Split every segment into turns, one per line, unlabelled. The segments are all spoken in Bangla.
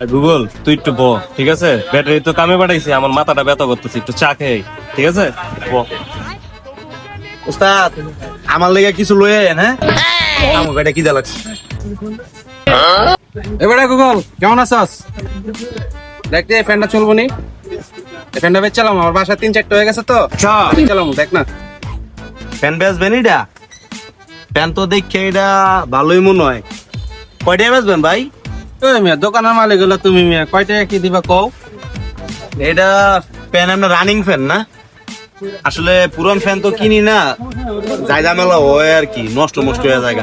গুগল তুই একটু ব ঠিক আছে? ব্যাটারি তো কামে পাঠাইছি আমার মাথাটা ব্যথা করতেছে একটু চা খেয়ে ঠিক আছে? ব
উস্তাদ আমার লেগে কিছু লয়ে আয়েন হ্যাঁ? আমাকে এটা কি লাগছে
এবারে গুগল কেমন আছস? দেখতে ফ্যানটা চলবো নি। ফ্যানটা বেচ চালাম আমার বাসা তিন চারটা হয়ে গেছে তো। চালাম দেখ না।
ফ্যান বেচবেন এটা ফ্যান তো দেখে এটা ভালোই মনে হয়। কয়টায় বেচবেন ভাই?
মিয়া দোকানের মালিক হলো তুমি মিয়া কয়টা কি দিবা কও?
এটা ফ্যান রানিং ফ্যান না? আসলে পুরান ফ্যান তো কিনি না। জায়গা মেলা হয় আর কি নষ্ট নষ্ট হয়ে জায়গা।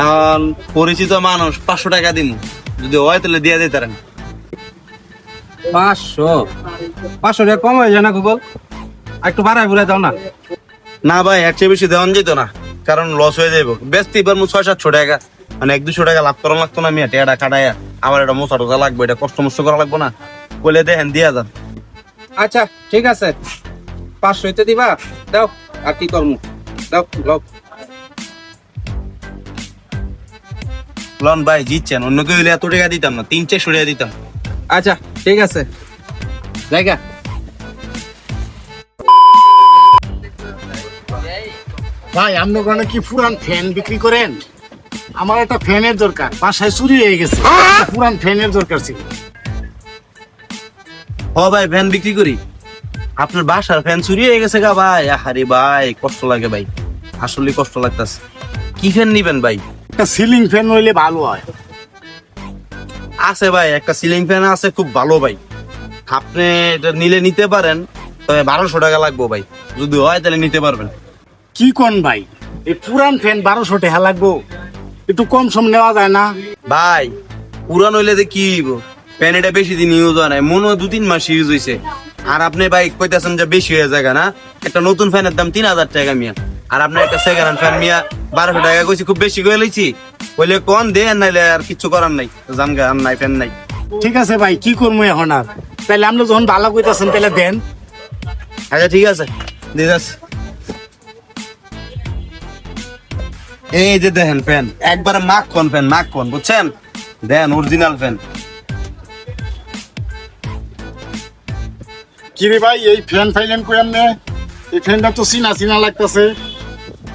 এখন পরিচিত মানুষ পাঁচশো টাকা দিন। যদি হয় তাহলে দিয়ে দিতে পারেন।
পাঁচশো? পাঁচশো টাকা কম হয়ে যায় না গুগল? একটু বাড়ায় বুড়ায় দাও না।
না ভাই এর চেয়ে বেশি দেওয়ান যেত না। কারণ লস হয়ে যাইব। বেচতে মু ছয় সাতশো টাকা। মানে এক দুশো টাকা লাভ করা লাগতো না মিয়া টেয়াটা কাটাইয়া আমার এটা মোছা টোকা লাগবে এটা কষ্ট মষ্ট করা লাগবো না। বলে দেখেন দিয়া যান।
আচ্ছা ঠিক আছে। পাঁচশো হইতে দিবা? দাও আর কি করব দাও লও।
লন ভাই জিতছেন। অন্য কেউ হইলে এত টাকা দিতাম না তিন চারশো টাকা দিতাম।
আচ্ছা ঠিক আছে। জায়গা।
ভাই আপনি কি পুরান ফ্যান বিক্রি করেন? আমার একটা ফ্যানের দরকার বাসায় চুরি হয়ে গেছে। একটা পুরান ফ্যানের দরকার ছিল।
হ ভাই ফ্যান বিক্রি করি। আপনার বাসার ফ্যান চুরি হয়ে গেছে গা ভাই। আহারে ভাই কষ্ট লাগে ভাই। আসলে কষ্ট লাগতাছে। কি ফ্যান নিবেন ভাই?
একটা সিলিং ফ্যান হইলে ভালো হয়।
আছে ভাই একটা সিলিং ফ্যান আছে খুব ভালো ভাই। আপনি এটা নিলে নিতে পারেন তবে বারোশো টাকা লাগবো ভাই। যদি হয় তাহলে নিতে পারবেন।
কি কোন ভাই? এই পুরান ফ্যান বারোশো টাকা লাগবো। একটু কম সম নেওয়া যায় না।
ভাই পুরান হইলে তো কি হইব? ফ্যান এটা বেশি দিন ইউজ হয় নাই মনে হয় দু তিন মাস ইউজ হয়েছে আর আপনি ভাই কইতেছেন যে বেশি হয়ে যায় না একটা নতুন ফ্যানের দাম তিন হাজার টাকা মিয়া। আর আপনার একটা সেকেন্ড হ্যান্ড ফ্যান মিয়া বারোশো টাকা কইছি খুব বেশি করে লইছি। বলে কোন দেন নাইলে আর কিছু করার নাই জামগা আর নাই ফ্যান নাই।
ঠিক আছে ভাই কি করব এখন আর? তাহলে আপনি যখন ভালো কইতাছেন তাহলে দেন।
আচ্ছা ঠিক আছে দিয়ে এই যে দেখেন ফ্যান একবারে মাখ কোন ফ্যান মাখ কোন বুঝছেন? দেন অরিজিনাল ফ্যান।
কি রে ভাই এই ফ্যান ফাইলেন কই আপনি? এই ফ্যানটা তো চিনা চিনা লাগতেছে।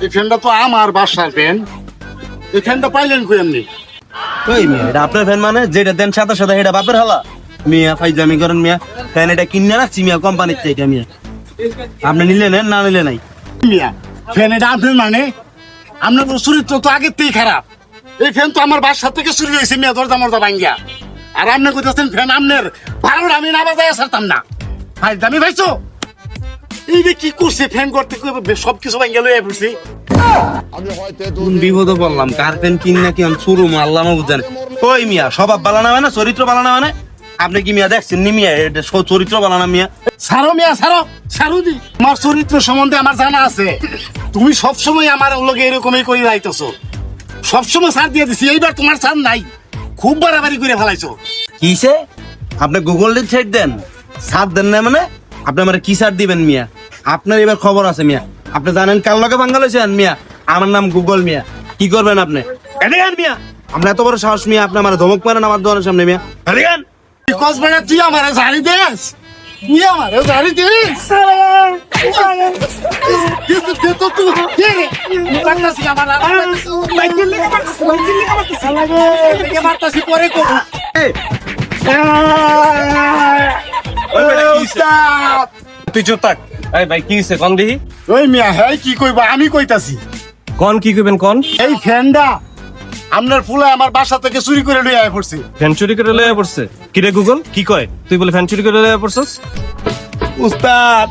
এই ফ্যানটা তো আমার বাসার ফ্যান। এই ফ্যানটা পাইলেন কই আপনি?
ওই মিয়া এটা আপনার ফ্যান মানে? যেটা দেন সাদা সাদা এটা বাপের হালা। মিয়া ফাইজামি করেন মিয়া। ফ্যান এটা কিনে রাখছি মিয়া কোম্পানির থেকে মিয়া। আপনি নিলে নেন না নিলে নাই?
মিয়া ফ্যান এটা আপনার মানে? আপনার চরিত্র তো আগের থেকেই খারাপ। এই ফ্যান তো আমার বাসার থেকে চুরি হয়েছে, মিয়া, দরজা মরজা ভাঙ্গিয়া। আর আপনি কইতেছেন ফ্যান আপনার। বারোটা আমি না বাজায় সারতাম না। ভাই, দামি ভাইছো? এই যে কি করছে, ফ্যান করতে সব কিছু ভাঙ্গিয়া লইয়া পড়ছি।
কোন বললাম কার ফ্যান কিন না কি আমি শুরু মারলাম বুঝেন। ওই মিয়া, স্বভাব বালানা মানে চরিত্র বালানা মানে আপনি কি মিয়া দেখছেন নি মিয়া? এটা চরিত্র বালানা মিয়া।
সারো মিয়া সারো সারো দি। আমার চরিত্র সম্বন্ধে আমার জানা আছে। তুমি সবসময় আমার লগে এরকমই করে যাইতেছো সবসময় সার দিয়ে দিছি এইবার তোমার সার নাই। খুব বাড়াবাড়ি করে ফেলাইছো।
কিসে? আপনি গুগল দিয়ে ছেড় দেন। সার দেন না মানে আপনি আমার কি সার দিবেন মিয়া? আপনার এবার খবর আছে মিয়া। আপনি জানেন কার লগে বাঙ্গাল হয়েছেন মিয়া? আমার নাম গুগল মিয়া। কি করবেন আপনি? মিয়া। আমরা এত বড় সাহস মিয়া আপনি আমার ধমক মারেন আমার দোকানের সামনে মিয়া। আন।
কসবেটা তুই আমার ঝাড়ি দেস? তুই আমার ঝাড়ি দেস? কিন্তু দে তো তুই। দে। মারতাছি আমার মাইকেল লেগে মারতাছি মাইকেল লেগে মারতাছি। লেগে মারতাছি পরে করব
কি হইছে? তুই চুপ থাক। এই ভাই কি হইছে? কোন দিহি
ওই মিয়া হ্যাঁ কি কইবা? আমি কইতাছি।
কোন কি কইবেন কোন?
এই ফ্যানটা। আপনার ফুলা আমার বাসা থেকে চুরি করে লইয়া আয় পড়ছে।
ফ্যান চুরি করে লয়ে পড়ছে? কি রে গুগল কি কয়? তুই বলে ফ্যান চুরি করে লয়ে পড়ছস?
উস্তাদ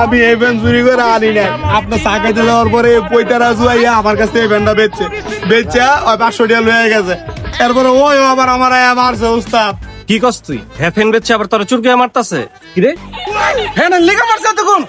আমি এই ফ্যান চুরি করে আনি না আপনার চাকাইতে যাওয়ার পরে পয়তারা জুয়াইয়া আমার কাছ থেকে ফ্যানটা বেচছে। বেচছে ওই পাঁচশো টাকা লয়ে গেছে। এরপরে ওই আবার আমার আয়া মারছে উস্তাদ।
কি কস তুই? হ্যাঁ ফ্যান বেচছে আবার তোরা চুরকে মারতাছে? কি রে
ফ্যানের লেগে মারছে তখন